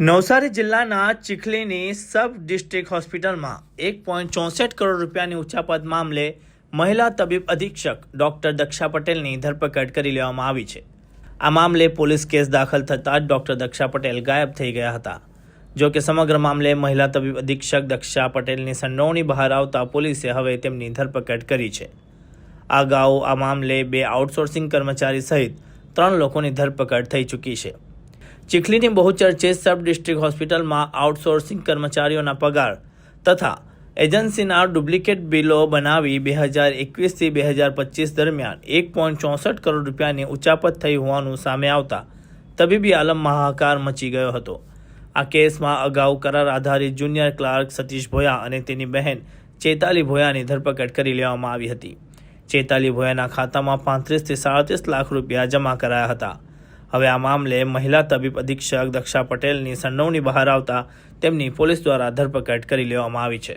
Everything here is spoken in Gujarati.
નવસારી જિલ્લાના ચીખલીની સબ ડિસ્ટ્રિક્ટ હોસ્પિટલમાં એક પોઈન્ટ ચોસઠ કરોડ રૂપિયાની ઉચાપત મામલે મહિલા તબીબ અધિક્ષક ડોક્ટર દક્ષા પટેલની ધરપકડ કરી લેવામાં આવી છે. આ મામલે પોલીસ કેસ દાખલ થતાં જ ડોક્ટર દક્ષા પટેલ ગાયબ થઈ ગયા હતા. જો કે સમગ્ર મામલે મહિલા તબીબ અધિક્ષક દક્ષા પટેલની સંડોવણી બહાર આવતા પોલીસે હવે તેમની ધરપકડ કરી છે. અગાઉ આ મામલે બે આઉટસોર્સિંગ કર્મચારી સહિત ત્રણ લોકોની ધરપકડ થઈ ચૂકી છે. ચીખલીની બહુચર્ચિત સબ ડિસ્ટ્રિક્ટ હોસ્પિટલમાં આઉટસોર્સિંગ કર્મચારીઓના પગાર તથા એજન્સીના ડુપ્લિકેટ બિલો બનાવી બે હજાર એકવીસથી બે હજાર પચીસ દરમિયાન એક પોઈન્ટ ચોસઠ કરોડ રૂપિયાની ઉચાપત થઈ હોવાનું સામે આવતા તબીબી આલમ હાહાકાર મચી ગયો હતો. આ કેસમાં અગાઉ કરાર આધારિત જુનિયર ક્લાર્ક સતીશ ભોયા અને તેની બહેન ચેતાલી ભોયાની ધરપકડ કરી લેવામાં આવી હતી. ચેતાલી ભોયાના ખાતામાં પાંત્રીસથી સાડત્રીસ લાખ રૂપિયા જમા કરાયા હતા. હવે આ મામલે મહિલા તબીબ અધિક્ષક દક્ષા પટેલની સંડોવણી બહાર આવતા તેમની પોલીસ દ્વારા ધરપકડ કરી લેવામાં આવી છે.